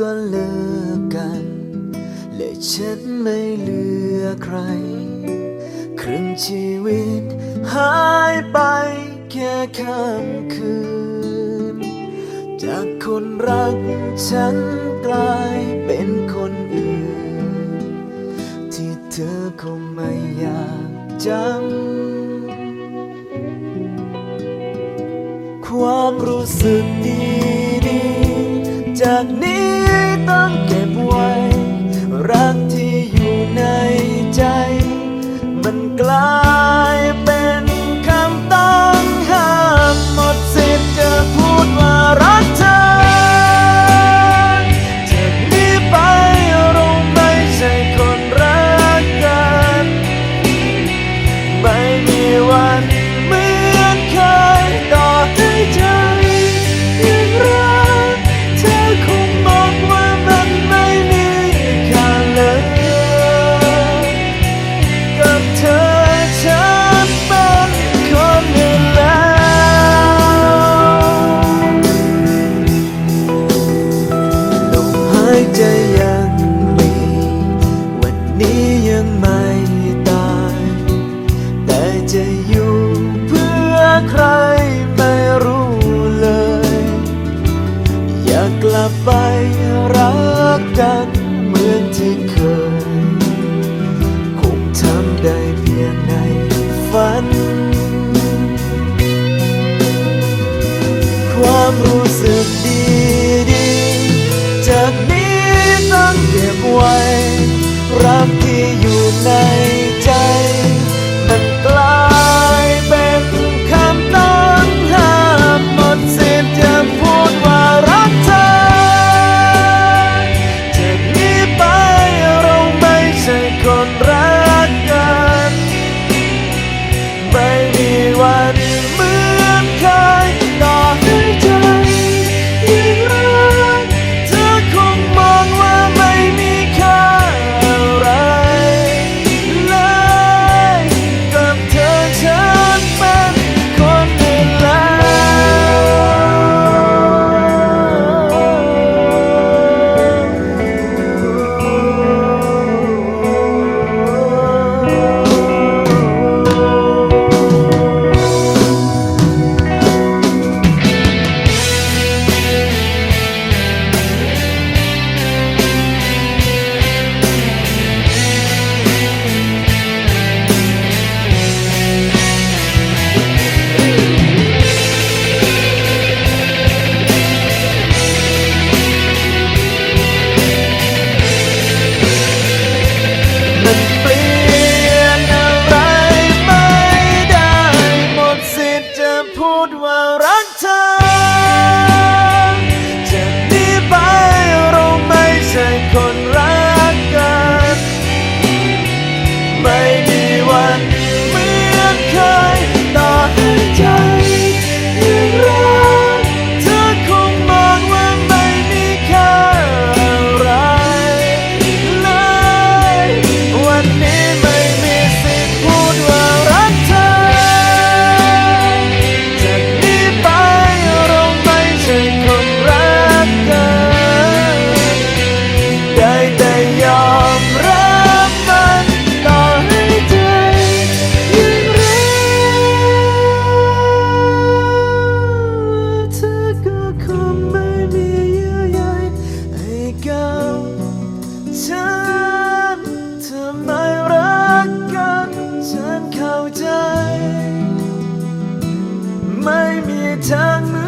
ก็เลิกกัน และฉันไม่เหลือใคร ครึ่งชีวิตหายไปแค่ค่ำคืน จากคนรักฉันกลายเป็นคนอื่น ที่เธอคงไม่อยากจำความรู้สึกดีๆจากนี้ 啊 จะอยู่เพื่อใครไม่รู้เลย อยากกลับไปรักกันเหมือนที่เคย คงทำได้เพียงในฝัน ความรู้สึกดีดีจากนี้ต้องเก็บไว้ รักที่อยู่ใน dua orang. ทางมือ